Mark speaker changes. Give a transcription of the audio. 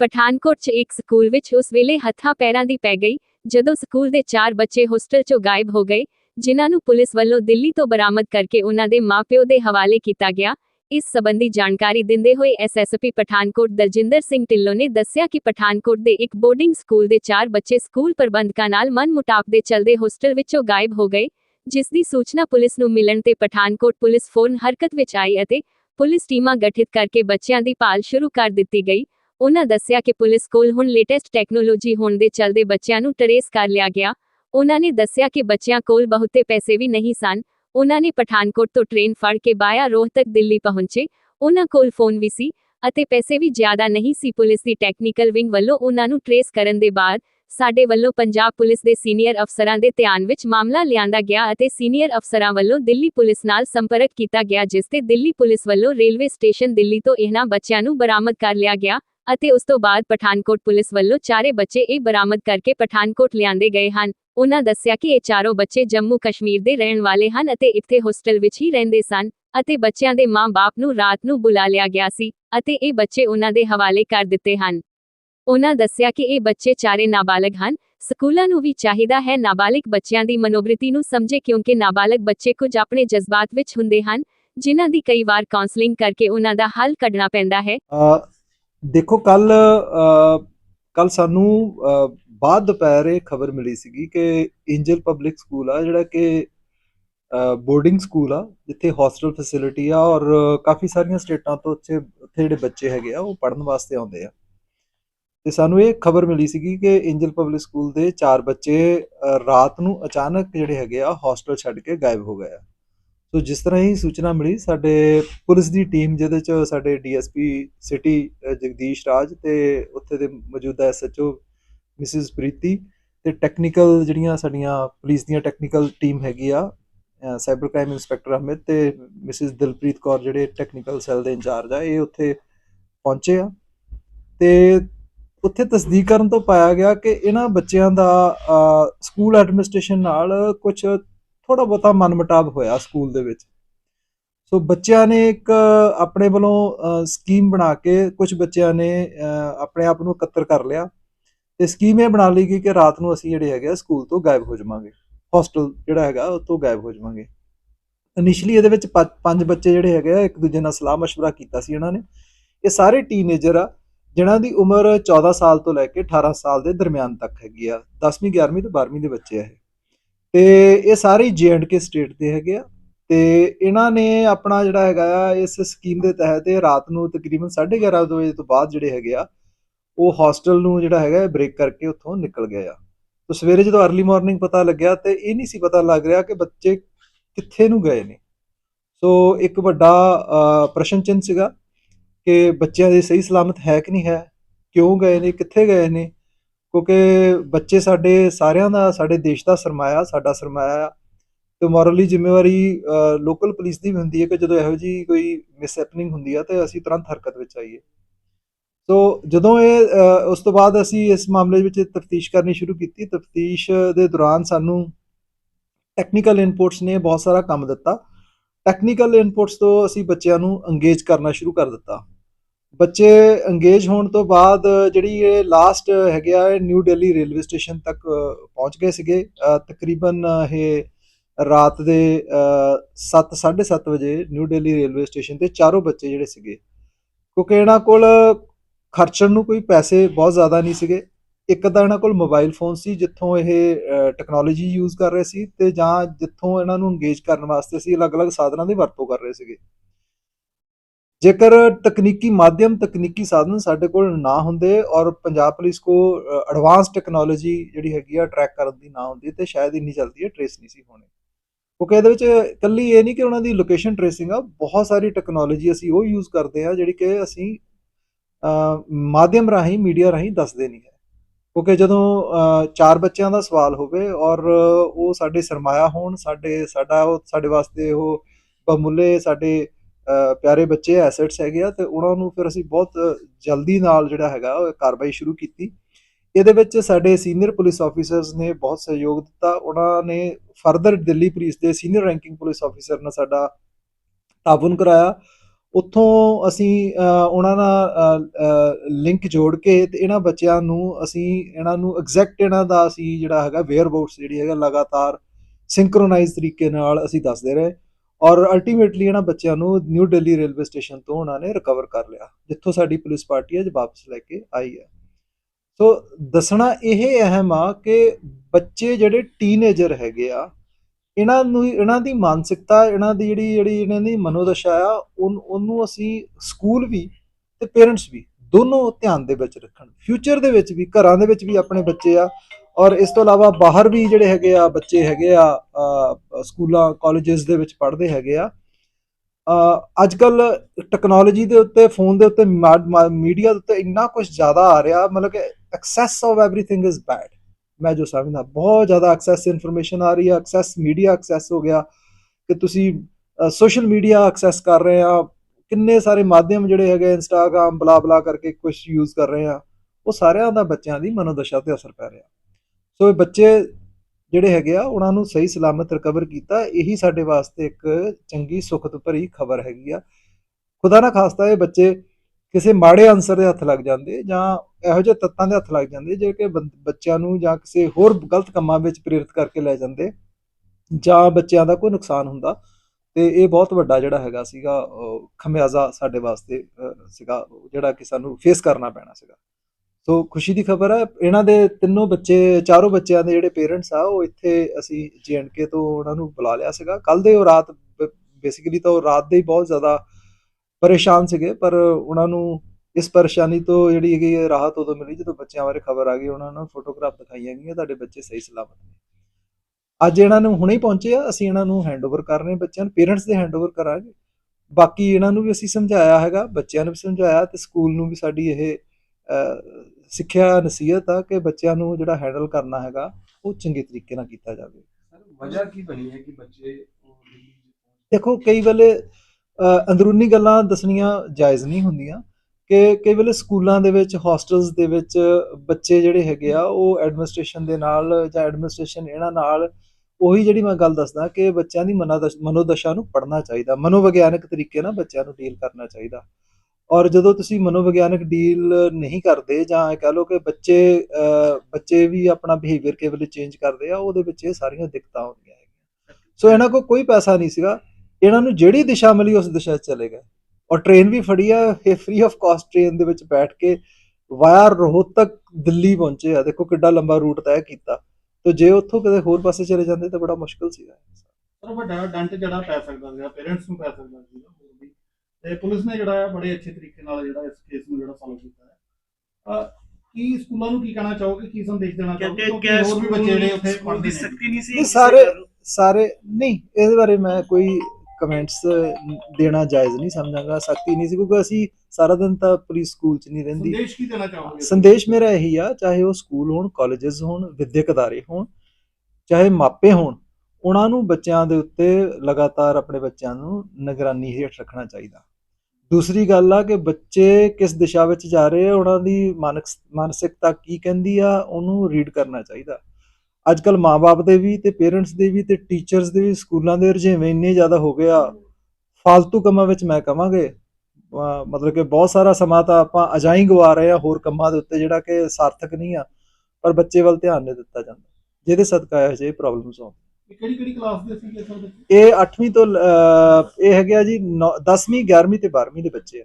Speaker 1: ਪਠਾਨਕੋਟ 'ਚ ਇੱਕ ਸਕੂਲ ਵਿੱਚ ਉਸ ਵੇਲੇ ਹੱਥਾਂ ਪੈਰਾਂ ਦੀ ਪੈ ਗਈ, ਜਦੋਂ ਸਕੂਲ ਦੇ ਚਾਰ ਬੱਚੇ ਹੋਸਟਲ 'ਚੋਂ ਗਾਇਬ ਹੋ ਗਏ, ਜਿਨ੍ਹਾਂ ਨੂੰ ਪੁਲਿਸ ਵੱਲੋਂ ਦਿੱਲੀ ਤੋਂ ਬਰਾਮਦ ਕਰਕੇ ਉਹਨਾਂ ਦੇ ਮਾਪਿਓ ਦੇ ਹਵਾਲੇ ਕੀਤਾ ਗਿਆ। ਇਸ ਸਬੰਧੀ ਜਾਣਕਾਰੀ ਦਿੰਦੇ ਹੋਏ ਐਸਐਸਪੀ ਪਠਾਨਕੋਟ ਦਲਜਿੰਦਰ ਸਿੰਘ ਢਿੱਲੋਂ ਨੇ ਦੱਸਿਆ ਕਿ ਪਠਾਨਕੋਟ ਦੇ ਇੱਕ ਬੋਰਡਿੰਗ ਸਕੂਲ ਦੇ ਚਾਰ ਬੱਚੇ ਸਕੂਲ ਪ੍ਰਬੰਧਕਾਂ ਨਾਲ ਮਨਮੁਟਾਵ ਦੇ ਚਲਦੇ ਹੋਸਟਲ ਵਿੱਚੋਂ ਗਾਇਬ ਹੋ ਗਏ, ਜਿਸ ਦੀ ਸੂਚਨਾ ਪੁਲਿਸ ਨੂੰ ਮਿਲਣ ਤੇ ਪਠਾਨਕੋਟ ਪੁਲਿਸ ਫੌਰਨ ਹਰਕਤ ਵਿੱਚ ਆਈ ਅਤੇ ਪੁਲਿਸ ਟੀਮਾਂ ਗਠਿਤ ਕਰਕੇ ਬੱਚਿਆਂ ਦੀ ਭਾਲ ਸ਼ੁਰੂ ਕਰ ਦਿੱਤੀ ਗਈ। ਉਹਨਾਂ ਦੱਸਿਆ ਕਿ ਪੁਲਿਸ ਕੋਲ ਹੁਣ ਲੇਟੈਸਟ ਟੈਕਨੋਲੋਜੀ ਹੋਣ ਦੇ ਚਲਦੇ ਬੱਚਿਆਂ ਨੂੰ ਟਰੇਸ ਕਰ ਲਿਆ ਗਿਆ। ਉਹਨਾਂ ਨੇ ਦੱਸਿਆ ਕਿ ਬੱਚਿਆਂ ਕੋਲ ਬਹੁਤੇ ਪੈਸੇ ਵੀ ਨਹੀਂ ਸਨ। ਉਹਨਾਂ ਨੇ ਪਠਾਨਕੋਟ ਤੋਂ ਟ੍ਰੇਨ ਫੜ ਕੇ ਬਾਇਆ ਰੋਹ ਤੱਕ ਦਿੱਲੀ ਪਹੁੰਚੇ। ਉਹਨਾਂ ਕੋਲ ਫੋਨ ਵੀ ਸੀ ਅਤੇ ਪੈਸੇ ਵੀ ਜ਼ਿਆਦਾ ਨਹੀਂ ਸੀ। ਪੁਲਿਸ ਦੀ ਟੈਕਨੀਕਲ ਵਿੰਗ ਵੱਲੋਂ ਉਹਨਾਂ ਨੂੰ ਟਰੇਸ ਕਰਨ ਦੇ ਬਾਅਦ ਸਾਡੇ ਵੱਲੋਂ ਪੰਜਾਬ ਪੁਲਿਸ ਦੇ ਸੀਨੀਅਰ ਅਫਸਰਾਂ ਦੇ ਧਿਆਨ ਵਿੱਚ ਮਾਮਲਾ ਲਿਆਂਦਾ ਗਿਆ ਅਤੇ ਸੀਨੀਅਰ ਅਫਸਰਾਂ ਵੱਲੋਂ ਦਿੱਲੀ ਪੁਲਿਸ ਨਾਲ ਸੰਪਰਕ ਕੀਤਾ ਗਿਆ, ਜਿਸ ਤੇ ਦਿੱਲੀ ਪੁਲਿਸ ਵੱਲੋਂ ਰੇਲਵੇ ਸਟੇਸ਼ਨ ਦਿੱਲੀ ਤੋਂ ਇਹਨਾਂ ਬੱਚਿਆਂ ਨੂੰ ਬਰਾਮਦ ਕਰ ਲਿਆ ਗਿਆ। ਅਤੇ ਉਸ ਤੋਂ ਬਾਅਦ ਪਠਾਨਕੋਟ ਪੁਲਿਸ ਵੱਲੋਂ ਚਾਰੇ ਬੱਚੇ ਇਹ ਬਰਾਮਦ ਕਰਕੇ ਪਠਾਨਕੋਟ ਲਿਆਂਦੇ ਗਏ ਹਨ। ਉਹਨਾਂ ਦੱਸਿਆ ਕਿ ਇਹ ਚਾਰੋਂ ਬੱਚੇ ਜੰਮੂ ਕਸ਼ਮੀਰ ਦੇ ਰਹਿਣ ਵਾਲੇ ਹਨ ਅਤੇ ਇੱਥੇ ਹੋਸਟਲ ਵਿੱਚ ਹੀ ਰਹਿੰਦੇ ਸਨ ਅਤੇ ਬੱਚਿਆਂ ਦੇ ਮਾਂ-ਬਾਪ ਨੂੰ ਰਾਤ ਨੂੰ ਬੁਲਾ ਲਿਆ ਗਿਆ ਸੀ ਅਤੇ ਇਹ ਬੱਚੇ ਉਹਨਾਂ ਦੇ ਹਵਾਲੇ ਕਰ ਦਿੱਤੇ ਹਨ। ਉਹਨਾਂ ਦੱਸਿਆ ਕਿ ਇਹ ਬੱਚੇ ਚਾਰੇ ਨਾਬਾਲਗ ਹਨ। ਸਕੂਲਾਂ ਨੂੰ ਵੀ ਚਾਹੀਦਾ ਹੈ ਨਾਬਾਲਿਗ ਬੱਚਿਆਂ ਦੀ ਮਨੋਬ੍ਰਿਤੀ ਨੂੰ ਸਮਝੇ ਕਿਉਂਕਿ ਨਾਬਾਲਗ ਬੱਚੇ ਕੁਝ ਆਪਣੇ ਜਜ਼ਬਾਤ ਵਿੱਚ ਹੁੰਦੇ ਹਨ, ਜਿਨ੍ਹਾਂ ਦੀ ਕਈ ਵਾਰ ਕਾਉਂਸਲਿੰਗ ਕਰਕੇ ਉਹਨਾਂ ਦਾ ਹੱਲ ਕੱਢਣਾ ਪੈਂਦਾ ਹੈ।
Speaker 2: ਦੇਖੋ ਕੱਲ ਕੱਲ ਸਾਨੂੰ ਅ, ਬਾਅਦ ਦੁਪਹਿਰੇ ਖਬਰ ਮਿਲੀ ਸੀਗੀ ਕਿ ਐਂਜਲ ਪਬਲਿਕ ਸਕੂਲ ਆ ਜਿਹੜਾ ਕਿ ਬੋਰਡਿੰਗ ਸਕੂਲ ਆ ਜਿੱਥੇ ਹੋਸਟਲ ਫੈਸਿਲਿਟੀ ਆ ਔਰ ਕਾਫੀ ਸਾਰੀਆਂ ਸਟੇਟਾਂ ਤੋਂ ਉੱਥੇ ਉੱਥੇ ਜਿਹੜੇ ਬੱਚੇ ਹੈਗੇ ਆ ਉਹ ਪੜ੍ਹਨ ਵਾਸਤੇ ਆਉਂਦੇ ਆ। ਤੇ ਸਾਨੂੰ ਇਹ ਖਬਰ ਮਿਲੀ ਸੀਗੀ ਕਿ ਐਂਜਲ ਪਬਲਿਕ ਸਕੂਲ ਦੇ ਚਾਰ ਬੱਚੇ ਰਾਤ ਨੂੰ ਅਚਾਨਕ ਜਿਹੜੇ ਹੈਗੇ ਆ ਹੋਸਟਲ ਛੱਡ ਕੇ ਗਾਇਬ ਹੋ ਗਏ ਆ। ਸੋ ਜਿਸ ਤਰ੍ਹਾਂ ਹੀ ਸੂਚਨਾ ਮਿਲੀ, ਸਾਡੇ ਪੁਲਿਸ ਦੀ ਟੀਮ ਜਿਹਦੇ ਚ ਸਾਡੇ ਡੀਐਸਪੀ ਸਿਟੀ ਜਗਦੀਸ਼ ਰਾਜ ਤੇ ਉੱਥੇ ਦੇ ਮੌਜੂਦਾ ਐਸਐਚਓ ਮਿਸਿਸ ਪ੍ਰੀਤੀ ਤੇ ਟੈਕਨੀਕਲ ਜਿਹੜੀਆਂ ਸਾਡੀਆਂ ਪੁਲਿਸ ਦੀਆਂ ਟੈਕਨੀਕਲ ਟੀਮ ਹੈਗੀ ਆ ਸਾਈਬਰ ਕ੍ਰਾਈਮ ਇੰਸਪੈਕਟਰ ਅਮਿਤ ਤੇ ਮਿਸਿਸ ਦਿਲਪ੍ਰੀਤ ਕੌਰ ਜਿਹੜੇ ਟੈਕਨੀਕਲ ਸੈੱਲ ਦੇ ਇੰਚਾਰਜ ਆ, ਇਹ ਉੱਥੇ ਪਹੁੰਚੇ ਆ। ਤੇ ਉੱਥੇ ਤਸਦੀਕ ਕਰਨ ਤੋਂ ਪਾਇਆ ਗਿਆ ਕਿ ਇਹਨਾਂ ਬੱਚਿਆਂ ਦਾ ਸਕੂਲ ਐਡਮਿਨਿਸਟ੍ਰੇਸ਼ਨ ਨਾਲ ਕੁਝ ਥੋੜਾ ਬਹੁਤਾ ਮਨਮਟਾਵ ਹੋਇਆ ਸਕੂਲ ਦੇ ਵਿੱਚ ਸੋ ਬੱਚਿਆਂ ਨੇ ਇੱਕ ਆਪਣੇ ਵੱਲੋਂ ਸਕੀਮ ਬਣਾ ਕੇ ਕੁਝ ਬੱਚਿਆਂ ਨੇ ਅ, ਆਪਣੇ ਆਪ ਨੂੰ ਇਕੱਤਰ ਕਰ ਲਿਆ ਤੇ ਸਕੀਮ ਇਹ ਬਣਾ ਲਈ ਗਈ ਕਿ ਰਾਤ ਨੂੰ ਅਸੀਂ ਜਿਹੜੇ ਹੈਗੇ ਆ ਸਕੂਲ ਤੋਂ ਗਾਇਬ ਹੋ ਜਾਵਾਂਗੇ ਹੋਸਟਲ ਜਿਹੜਾ ਹੈਗਾ ਉਹ ਤੋਂ ਗਾਇਬ ਹੋ ਜਾਵਾਂਗੇ ਇਨੀਸ਼ੀਅਲੀ ਇਹਦੇ ਵਿੱਚ ਪੰਜ- ਪੰਜ ਬੱਚੇ ਜਿਹੜੇ ਹੈਗੇ ਆ ਇੱਕ ਦੂਜੇ ਨਾਲ ਸਲਾਹ مشورہ ਕੀਤਾ ਸੀ ਇਹਨਾਂ ਨੇ ਇਹ ਸਾਰੇ ਟੀਨੇਜਰ ਆ ਜਿਨ੍ਹਾਂ ਦੀ ਉਮਰ 14 ਸਾਲ ਤੋਂ ਲੈ ਕੇ 18 ਸਾਲ ਦੇ ਦਰਮਿਆਨ ਤੱਕ ਹੈਗੀ ਆ 10ਵੀਂ 11ਵੀਂ ਤੇ 12ਵੀਂ ਦੇ ਬੱਚੇ ਆ ਇਹ ਤੇ ਇਹ ਸਾਰੇ ਕੇ ਸਟੇਟ ਦੇ ਹੈਗੇ ਆ। ਤੇ ਇਹਨਾਂ ਨੇ ਆਪਣਾ ਜਿਹੜਾ ਹੈਗਾ ਆ, ਇਸ ਸਕੀਮ ਦੇ ਤਹਿਤ ਇਹ ਰਾਤ ਨੂੰ ਤਕਰੀਬਨ 11:30 ਵਜੇ ਤੋਂ ਬਾਅਦ ਜਿਹੜੇ ਹੈਗੇ ਆ, ਉਹ ਹੋਸਟਲ ਨੂੰ ਜਿਹੜਾ ਹੈਗਾ ਬ੍ਰੇਕ ਕਰਕੇ ਉੱਥੋਂ ਨਿਕਲ ਗਏ ਆ। ਤਾਂ ਸਵੇਰੇ ਜਦੋਂ अर्ਲੀ ਮਾਰਨਿੰਗ ਪਤਾ ਲੱਗਿਆ ਤੇ ਇਹ ਨਹੀਂ ਸੀ ਪਤਾ ਲੱਗ ਰਿਹਾ ਕਿ ਬੱਚੇ ਕਿੱਥੇ ਨੂੰ ਗਏ ਨੇ। ਸੋ ਇੱਕ ਵੱਡਾ ਪ੍ਰਸ਼ਨ ਚਿੰਨ੍ਹ ਸੀਗਾ ਕਿ ਬੱਚਿਆਂ ਦੇ ਸਹੀ ਸਲਾਮਤ ਹੈ ਕਿ ਨਹੀਂ ਹੈ, ਕਿਉਂ ਗਏ ਨੇ, ਕਿੱਥੇ ਗਏ ਨੇ। ਕਿਉਂਕਿ ਬੱਚੇ ਸਾਡੇ ਸਾਰਿਆਂ ਦਾ, ਸਾਡੇ ਦੇਸ਼ ਦਾ ਸਰਮਾਇਆ, ਸਾਡਾ ਸਰਮਾਇਆ ਆ। ਤੇ ਮੋਰਲੀ ਜ਼ਿੰਮੇਵਾਰੀ ਲੋਕਲ ਪੁਲਿਸ ਦੀ ਵੀ ਹੁੰਦੀ ਹੈ ਕਿ ਜਦੋਂ ਇਹੋ ਜੀ ਕੋਈ ਮਿਸਹੈਪਨਿੰਗ ਹੁੰਦੀ ਆ ਤੇ ਅਸੀਂ ਤੁਰੰਤ ਹਰਕਤ ਵਿੱਚ ਆਈਏ। ਸੋ ਜਦੋਂ ਇਹ ਉਸ ਤੋਂ ਬਾਅਦ ਅਸੀਂ ਇਸ ਮਾਮਲੇ ਵਿੱਚ ਤਫਤੀਸ਼ ਕਰਨੀ ਸ਼ੁਰੂ ਕੀਤੀ। ਤਫਤੀਸ਼ ਦੇ ਦੌਰਾਨ ਸਾਨੂੰ ਟੈਕਨੀਕਲ ਇਨਪੁਟਸ ਨੇ ਬਹੁਤ ਸਾਰਾ ਕੰਮ ਦਿੱਤਾ। ਟੈਕਨੀਕਲ ਇਨਪੁਟਸ ਤੋਂ ਅਸੀਂ ਬੱਚਿਆਂ ਨੂੰ ਅੰਗੇਜ ਕਰਨਾ ਸ਼ੁਰੂ ਕਰ ਦਿੱਤਾ। ਬੱਚੇ ਅੰਗੇਜ ਹੋਣ ਤੋਂ ਬਾਅਦ ਜਿਹੜੀ ਇਹ ਲਾਸਟ ਹੈਗਾ ਇਹ ਨਿਊ ਦਿੱਲੀ ਰੇਲਵੇ ਸਟੇਸ਼ਨ ਤੱਕ ਪਹੁੰਚ ਗਏ ਸੀਗੇ। ਤਕਰੀਬਨ ਇਹ ਰਾਤ ਦੇ 7 7:30 ਵਜੇ ਨਿਊ ਦਿੱਲੀ ਰੇਲਵੇ ਸਟੇਸ਼ਨ ਤੇ ਚਾਰੋਂ ਬੱਚੇ ਜਿਹੜੇ ਸੀਗੇ। ਕਿਉਂਕਿ ਇਹਨਾਂ ਕੋਲ ਖਰਚਣ ਨੂੰ ਕੋਈ ਪੈਸੇ ਬਹੁਤ ਜ਼ਿਆਦਾ ਨਹੀਂ ਸੀਗੇ। ਇੱਕ ਤਾਂ ਇਹਨਾਂ ਕੋਲ ਮੋਬਾਈਲ ਫੋਨ ਸੀ, ਜਿੱਥੋਂ ਇਹ ਟੈਕਨੋਲੋਜੀ ਯੂਜ਼ ਕਰ ਰਹੇ ਸੀ ਤੇ ਜਾਂ ਜਿੱਥੋਂ ਇਹਨਾਂ ਨੂੰ ਅੰਗੇਜ ਕਰਨ ਵਾਸਤੇ ਅਸੀਂ ਅਲੱਗ-ਅਲੱਗ ਸਾਧਨਾਂ ਦੀ ਵਰਤੋਂ ਕਰ ਰਹੇ ਸੀਗੇ। ਜੇਕਰ ਤਕਨੀਕੀ ਮਾਧਿਅਮ, ਤਕਨੀਕੀ ਸਾਧਨ ਸਾਡੇ ਕੋਲ ਨਾ ਹੁੰਦੇ ਔਰ ਪੰਜਾਬ ਪੁਲਿਸ ਕੋ ਐਡਵਾਂਸ ਟੈਕਨੋਲੋਜੀ ਜਿਹੜੀ ਹੈਗੀ ਆ ਟਰੈਕ ਕਰਨ ਦੀ ਨਾ ਹੁੰਦੀ, ਤੇ ਸ਼ਾਇਦ ਇੰਨੀ ਜਲਦੀ ਇਹ ਟ੍ਰੇਸ ਨਹੀਂ ਸੀ ਹੋਣੀ। ਕਿਉਂਕਿ ਇਹਦੇ ਵਿੱਚ ਇਕੱਲੀ ਇਹ ਨਹੀਂ ਕਿ ਉਹਨਾਂ ਦੀ ਲੋਕੇਸ਼ਨ ਟ੍ਰੇਸਿੰਗ ਆ, ਬਹੁਤ ਸਾਰੀ ਟੈਕਨੋਲੋਜੀ ਅਸੀਂ ਉਹ ਯੂਜ਼ ਕਰਦੇ ਆ ਜਿਹੜੀ ਕਿ ਅਸੀਂ ਮਾਧਿਅਮ ਰਾਹੀਂ ਮੀਡੀਆ ਰਾਹੀਂ ਦੱਸਦੇ ਨਹੀਂ ਹੈ। ਕਿਉਂਕਿ ਜਦੋਂ ਚਾਰ ਬੱਚਿਆਂ ਦਾ ਸਵਾਲ ਹੋਵੇ ਔਰ ਉਹ ਸਾਡੇ ਸਰਮਾਇਆ ਹੋਣ, ਸਾਡੇ, ਸਾਡਾ ਉਹ, ਸਾਡੇ ਵਾਸਤੇ ਉਹ ਬਹੁਮੁੱਲੇ ਸਾਡੇ ਪਿਆਰੇ ਬੱਚੇ ਐਸੈਟਸ ਹੈਗੇ ਆ ਤੇ ਉਹਨਾਂ ਨੂੰ ਫਿਰ ਅਸੀਂ ਬਹੁਤ ਜਲਦੀ ਨਾਲ ਜਿਹੜਾ ਹੈਗਾ ਉਹ ਕਾਰਵਾਈ ਸ਼ੁਰੂ ਕੀਤੀ। ਇਹਦੇ ਵਿੱਚ ਸਾਡੇ ਸੀਨੀਅਰ ਪੁਲਿਸ ਆਫੀਸਰਸ ਨੇ ਬਹੁਤ ਸਹਿਯੋਗ ਦਿੱਤਾ। ਉਹਨਾਂ ਨੇ ਫਰਦਰ ਦਿੱਲੀ ਪੁਲਿਸ ਦੇ ਸੀਨੀਅਰ ਰੈਂਕਿੰਗ ਪੁਲਿਸ ਆਫੀਸਰ ਨਾਲ ਸਾਡਾ ਤਾਬਨ ਕਰਾਇਆ। ਉੱਥੋਂ ਅਸੀਂ ਉਹਨਾਂ ਨਾਲ ਲਿੰਕ ਜੋੜ ਕੇ ਤੇ ਇਹਨਾਂ ਬੱਚਿਆਂ ਨੂੰ ਅਸੀਂ, ਇਹਨਾਂ ਨੂੰ ਐਗਜ਼ੈਕਟ ਇਹਨਾਂ ਦਾ ਅਸੀਂ ਜਿਹੜਾ ਹੈਗਾ ਵੇਅਰ ਅਬਾਊਟਸ ਜਿਹੜੀ ਹੈਗਾ ਲਗਾਤਾਰ ਸਿੰਕਰੋਨਾਈਜ਼ ਤਰੀਕੇ ਨਾਲ ਅਸੀਂ ਦੱਸਦੇ ਰਹੇ। ਔਰ ਅਲਟੀਮੇਟਲੀ ਇਹਨਾਂ ਬੱਚਿਆਂ ਨੂੰ ਨਿਊ ਦਿੱਲੀ ਰੇਲਵੇ ਸਟੇਸ਼ਨ ਤੋਂ ਉਹਨਾਂ ਨੇ ਰਿਕਵਰ ਕਰ ਲਿਆ, ਜਿੱਥੋਂ ਸਾਡੀ ਪੁਲਿਸ ਪਾਰਟੀ ਅੱਜ ਵਾਪਸ ਲੈ ਕੇ ਆਈ ਹੈ। ਸੋ ਦੱਸਣਾ ਇਹ ਅਹਿਮ ਆ ਕਿ ਬੱਚੇ ਜਿਹੜੇ ਟੀਨੇਜਰ ਹੈਗੇ ਆ, ਇਹਨਾਂ ਨੂੰ, ਇਹਨਾਂ ਦੀ ਮਾਨਸਿਕਤਾ, ਇਹਨਾਂ ਦੀ ਜਿਹੜੀ ਜਿਹੜੀ ਇਹਨਾਂ ਦੀ ਮਨੋਦਸ਼ਾ ਆ, ਉਹਨ- ਉਹਨੂੰ ਅਸੀਂ ਸਕੂਲ ਵੀ ਤੇ ਪੇਰੈਂਟਸ ਵੀ ਦੋਨੋਂ ਧਿਆਨ ਦੇ ਵਿੱਚ ਰੱਖਣ। ਫਿਊਚਰ ਦੇ ਵਿੱਚ ਵੀ, ਘਰਾਂ ਦੇ ਵਿੱਚ ਵੀ ਆਪਣੇ ਬੱਚੇ ਆ ਔਰ ਇਸ ਤੋਂ ਇਲਾਵਾ ਬਾਹਰ ਵੀ ਜਿਹੜੇ ਹੈਗੇ ਆ ਬੱਚੇ ਹੈਗੇ ਆ ਸਕੂਲਾਂ ਕਾਲਜਸ ਦੇ ਵਿੱਚ ਪੜ੍ਹਦੇ ਹੈਗੇ ਆ। ਅੱਜ ਕੱਲ ਟੈਕਨੋਲੋਜੀ ਦੇ ਉੱਤੇ ਫੋਨ ਦੇ ਉੱਤੇ ਮੀਡੀਆ ਦੇ ਉੱਤੇ ਇੰਨਾ ਕੁਝ ਜ਼ਿਆਦਾ ਆ ਰਿਹਾ, ਮਤਲਬ ਕਿ excess of everything is bad ਮੈਂ ਜੋ ਸਮਝਦਾ, ਬਹੁਤ ਜ਼ਿਆਦਾ ਐਕਸੈਸ ਇਨਫੋਰਮੇਸ਼ਨ ਆ ਰਹੀ ਹੈ ਐਕਸੈਸ ਮੀਡੀਆ ਐਕਸੈਸ ਹੋ ਗਿਆ, ਕਿ ਤੁਸੀਂ ਸੋਸ਼ਲ ਮੀਡੀਆ ਐਕਸੈਸ ਕਰ ਰਹੇ ਆ, ਕਿੰਨੇ ਸਾਰੇ ਮਾਧਿਅਮ ਜਿਹੜੇ ਹੈਗੇ ਇੰਸਟਾਗ੍ਰam ਬਲਾ ਬਲਾ ਕਰਕੇ ਕੁਝ ਯੂਜ਼ ਕਰ ਰਹੇ ਆ, ਉਹ ਸਾਰਿਆਂ ਦਾ ਬੱਚਿਆਂ ਦੀ ਮਨੋਦਸ਼ਾ ਤੇ ਅਸਰ ਪੈ ਰਿਹਾ। ਸੋ ਇਹ ਬੱਚੇ ਜਿਹੜੇ ਹੈਗੇ ਆ, ਉਹਨਾਂ ਨੂੰ ਸਹੀ ਸਲਾਮਤ ਰਿਕਵਰ ਕੀਤਾ, ਇਹੀ ਸਾਡੇ ਵਾਸਤੇ ਇੱਕ ਚੰਗੀ ਸੁਖਤ ਭਰੀ ਖਬਰ ਹੈਗੀ ਆ। ਖੁਦਾ ਨਾ ਖਾਸਤਾ ਇਹ ਬੱਚੇ ਕਿਸੇ ਮਾੜੇ ਅਨਸਰ ਦੇ ਹੱਥ ਲੱਗ ਜਾਂਦੇ ਜਾਂ ਇਹੋ ਜਿਹੇ ਤੱਤਾਂ ਦੇ ਹੱਥ ਲੱਗ ਜਾਂਦੇ ਜਿਹੜੇ ਕਿ ਬੰਦ- ਬੱਚਿਆਂ ਨੂੰ ਜਾਂ ਕਿਸੇ ਹੋਰ ਗਲਤ ਕੰਮਾਂ ਵਿੱਚ ਪ੍ਰੇਰਿਤ ਕਰਕੇ ਲੈ ਜਾਂਦੇ, ਜਾਂ ਬੱਚਿਆਂ ਦਾ ਕੋਈ ਨੁਕਸਾਨ ਹੁੰਦਾ। ਤੇ ਇਹ ਬਹੁਤ ਵੱਡਾ ਜਿਹੜਾ ਹੈਗਾ ਸੀਗਾ ਖਮਿਆਜ਼ਾ ਸਾਡੇ ਵਾਸਤੇ ਸੀਗਾ, ਜਿਹੜਾ ਕਿ ਸਾਨੂੰ ਫੇਸ ਕਰਨਾ ਪੈਣਾ ਸੀਗਾ। ਸੋ ਖੁਸ਼ੀ ਦੀ ਖਬਰ ਹੈ ਇਹਨਾਂ ਦੇ ਤਿੰਨੋਂ ਬੱਚੇ, ਚਾਰੋਂ ਬੱਚਿਆਂ ਦੇ ਜਿਹੜੇ ਪੇਰੈਂਟਸ ਆ, ਉਹ ਇੱਥੇ ਅਸੀਂ ਜੀਐਨਕੇ ਤੋਂ ਉਹਨਾਂ ਨੂੰ ਬੁਲਾ ਲਿਆ ਸੀਗਾ। ਕੱਲ ਦੇ ਉਹ ਰਾਤ ਬੇਸਿਕਲੀ ਤਾਂ ਉਹ ਰਾਤ ਦੇ ਹੀ ਬਹੁਤ ਜ਼ਿਆਦਾ ਪਰੇਸ਼ਾਨ ਸੀਗੇ, ਪਰ ਉਹਨਾਂ ਨੂੰ ਇਸ ਪਰੇਸ਼ਾਨੀ ਤੋਂ ਜਿਹੜੀ ਹੈਗੀ ਹੈ ਰਾਹਤ ਉਦੋਂ ਮਿਲੀ ਜਦੋਂ ਬੱਚਿਆਂ ਬਾਰੇ ਖਬਰ ਆ ਗਈ। ਉਹਨਾਂ ਨੂੰ ਫੋਟੋਗ੍ਰਾਫ ਦਿਖਾਈਆਂ ਗਈਆਂ, ਤੁਹਾਡੇ ਬੱਚੇ ਸਹੀ ਸਲਾਮਤ ਨੇ। ਅੱਜ ਇਹਨਾਂ ਨੂੰ ਹੁਣੇ ਪਹੁੰਚੇ ਆ, ਅਸੀਂ ਇਹਨਾਂ ਨੂੰ ਹੈਂਡਓਵਰ ਕਰ ਰਹੇ ਬੱਚਿਆਂ ਨੂੰ ਪੇਰੈਂਟਸ ਦੇ ਹੈਂਡਓਵਰ ਕਰਾਂਗੇ। ਬਾਕੀ ਇਹਨਾਂ ਨੂੰ ਵੀ ਅਸੀਂ ਸਮਝਾਇਆ ਹੈਗਾ, ਬੱਚਿਆਂ ਨੂੰ ਵੀ ਸਮਝਾਇਆ ਤੇ ਸਕੂਲ ਨੂੰ ਵੀ ਸਾਡੀ ਇਹ ਸਿੱਖਿਆ ਨਸੀਹਤ ਆ ਕਿ ਬੱਚਿਆਂ ਨੂੰ ਜਿਹੜਾ ਹੈਂਡਲ ਕਰਨਾ ਹੈਗਾ ਉਹ ਚੰਗੇ ਤਰੀਕੇ ਨਾਲ ਕੀਤਾ ਜਾਵੇ।
Speaker 3: ਵਜ੍ਹਾ ਕੀ ਬਣੀ ਹੈ ਕਿ ਬੱਚੇ
Speaker 2: ਦੇਖੋ ਕਈ ਵੇਲੇ ਅੰਦਰੂਨੀ ਗੱਲਾਂ ਦੱਸਣੀਆਂ ਜਾਇਜ਼ ਨਹੀਂ ਹੁੰਦੀਆਂ ਕਿ ਕਈ ਵੇਲੇ ਸਕੂਲਾਂ ਦੇ ਵਿੱਚ ਹੋਸਟਲਸ ਦੇ ਵਿੱਚ ਬੱਚੇ ਜਿਹੜੇ ਹੈਗੇ ਆ ਉਹ ਐਡਮਿਨਿਸਟ੍ਰੇਸ਼ਨ ਦੇ ਨਾਲ ਜਾਂ ਐਡਮਿਨਿਸਟ੍ਰੇਸ਼ਨ ਇਹਨਾਂ ਨਾਲ ਉਹੀ ਜਿਹੜੀ ਮੈਂ ਗੱਲ ਦੱਸਦਾ ਕਿ ਬੱਚਿਆਂ ਦੀ ਮਨਾਦਸ਼- ਨੂੰ ਪੜ੍ਹਨਾ ਚਾਹੀਦਾ। ਮਨੋਵਿਗਿਆਨਕ ਤਰੀਕੇ ਨਾਲ ਬੱਚਿਆਂ ਨੂੰ ਡੀਲ ਕਰਨਾ ਚਾਹੀਦਾ। ਔਰ ਜਦੋਂ ਤੁਸੀਂ ਮਨੋਵਿਗਿਆਨਕ ਡੀਲ ਨਹੀਂ ਕਰਦੇ ਜਾਂ ਇਹ ਕਹ ਲਓ ਕਿ ਬੱਚੇ ਬੱਚੇ ਵੀ ਆਪਣਾ ਬਿਹੇਵੀਅਰ ਕਈ ਚੇਂਜ ਕਰਦੇ ਆ, ਉਹਦੇ ਵਿੱਚ ਇਹ ਸਾਰੀਆਂ ਦਿੱਕਤਾਂ ਆਉਂਦੀਆਂ ਹੈਗੀਆਂ। ਸੋ ਇਹਨਾਂ ਕੋਲ ਕੋਈ ਪੈਸਾ ਨਹੀਂ ਸੀਗਾ। ਇਹਨਾਂ ਨੂੰ ਜਿਹੜੀ ਦਿਸ਼ਾ ਮਿਲੀ ਉਸ ਦਿਸ਼ਾ 'ਚ ਚਲੇ ਗਏ। ਔਰ ਟ੍ਰੇਨ ਵੀ ਫੜੀ ਆ, ਇਹ ਫ੍ਰੀ ਆਫ ਕਾਸਟ ਟ੍ਰੇਨ ਦੇ ਵਿੱਚ ਬੈਠ ਕੇ ਵਾਇਆ ਰੋਹਤਕ ਦਿੱਲੀ ਪਹੁੰਚੇ ਆ। ਦੇਖੋ ਕਿੱਡਾ ਲੰਬਾ ਰੂਟ ਤੈਅ ਕੀਤਾ। ਤੇ ਜੇ ਉੱਥੋਂ ਕਿਤੇ ਹੋਰ ਪਾਸੇ ਚਲੇ ਜਾਂਦੇ ਤਾਂ ਬੜਾ ਮੁਸ਼ਕਲ ਸੀਗਾ।
Speaker 3: ਸਰ ਵੱਡਾ ਡੰਟ ਜਿਹੜਾ ਪੈ ਸਕਦਾ ਸੀਗਾ ਪੇਰੈਂਟਸ ਨੂੰ ਪੈ ਸਕਦਾ ਸੀਗਾ। ਤੇ ਪੁਲਿਸ ਨੇ ਜਿਹੜਾ ਹੈ ਬੜੇ ਅੱਛੇ ਤਰੀਕੇ ਨਾਲ ਜਿਹੜਾ ਇਸ ਕੇਸ ਨੂੰ ਜਿਹੜਾ ਸੋਲਵ ਕੀਤਾ ਹੈ। ਕੀ ਸਕੂਲਾਂ ਨੂੰ ਕੀ ਕਹਿਣਾ ਚਾਹੋਗੇ? ਕੀ ਸੰਦੇਸ਼ ਦੇਣਾ ਚਾਹੋਗੇ?
Speaker 4: ਕਿਉਂਕਿ
Speaker 3: ਹੋਰ ਵੀ ਬੱਚੇ ਜਿਹੜੇ ਉੱਥੇ ਪੜ੍ਹਦੇ ਨੇ।
Speaker 4: ਸਖਤੀ ਨਹੀਂ ਸੀ।
Speaker 2: ਸਾਰੇ ਸਾਰੇ ਨਹੀਂ ਇਹਦੇ ਬਾਰੇ ਮੈਂ ਕੋਈ ਕਮੈਂਟਸ ਦੇਣਾ ਜਾਇਜ਼ ਨਹੀਂ ਸਮਝਾਂਗਾ ਸਖਤੀ ਨਹੀਂ ਸੀ ਕਿਉਂਕਿ ਅਸੀਂ ਸਾਰਾ ਦਿਨ ਤਾਂ ਪੁਲਿਸ ਸਕੂਲ 'ਚ ਨਹੀਂ ਰਹਿੰਦੀ।
Speaker 3: ਸੰਦੇਸ਼ ਕੀ ਦੇਣਾ ਚਾਹੋਗੇ?
Speaker 2: ਸੰਦੇਸ਼ ਮੇਰਾ ਇਹੀ ਆ ਚਾਹੇ ਉਹ ਸਕੂਲ ਹੋਣ ਕਾਲਜਸ ਹੋਣ ਵਿਦਿਅਕ ਅਦਾਰੇ ਹੋਣ ਚਾਹੇ ਮਾਪੇ ਹੋਣ ਉਹਨਾਂ ਨੂੰ ਬੱਚਿਆਂ ਦੇ ਉੱਤੇ ਲਗਾਤਾਰ ਆਪਣੇ ਬੱਚਿਆਂ ਨੂੰ ਨਿਗਰਾਨੀ ਹੇਠ ਰੱਖਣਾ ਚਾਹੀਦਾ। ਦੂਸਰੀ ਗੱਲ ਆ ਕਿ ਬੱਚੇ ਕਿਸ ਦਿਸ਼ਾ ਵਿੱਚ ਜਾ ਰਹੇ ਆ, ਉਹਨਾਂ ਦੀ ਮਾਨਸ, ਮਾਨਸਿਕਤਾ ਕੀ ਕਹਿੰਦੀ ਆ, ਉਹਨੂੰ ਰੀਡ ਕਰਨਾ ਚਾਹੀਦਾ। ਅੱਜ ਕੱਲ ਮਾਪੇ ਦੇ ਵੀ ਤੇ ਪੇਰੈਂਟਸ ਦੇ ਵੀ ਤੇ ਟੀਚਰਸ ਦੇ ਵੀ ਸਕੂਲਾਂ ਦੇ ਰੁਝੇਵੇਂ ਇੰਨੇ ਜ਼ਿਆਦਾ ਹੋ ਗਏ ਆ। ਫालतू ਕੰਮਾਂ ਵਿੱਚ ਮੈਂ ਕਹਾਂਗੇ ਮਤਲਬ ਕਿ ਬਹੁਤ ਸਾਰਾ ਸਮਾਂ ਤਾਂ ਆਪਾਂ ਅਜਾਈ ਗਵਾ ਰਹੇ ਆ ਹੋਰ ਕੰਮਾਂ ਦੇ ਉੱਤੇ ਜਿਹੜਾ ਕਿ ਸਾਰਥਕ ਨਹੀਂ ਆ, ਪਰ ਬੱਚੇ ਵੱਲ ਧਿਆਨ ਨਹੀਂ ਦਿੱਤਾ ਜਾਂਦਾ, ਜਿਹਦੇ ਸਦਕਾ ਇਹੋ ਜਿਹੇ ਪ੍ਰੋਬਲਮਸ ਆਉਂਦੇ।
Speaker 3: ਕਿਹੜੀ ਕਿਹੜੀ ਕਲਾਸ ਦੇ ਸੀਗੇ ਸਰ ਬੱਚੇ?
Speaker 2: ਇਹ 8ਵੀਂ ਤੋਂ ਅਹ, ਇਹ ਹੈਗੇ ਆ ਜੀ 10ਵੀਂ 11ਵੀਂ ਤੇ 12ਵੀਂ ਦੇ ਬੱਚੇ ਆ।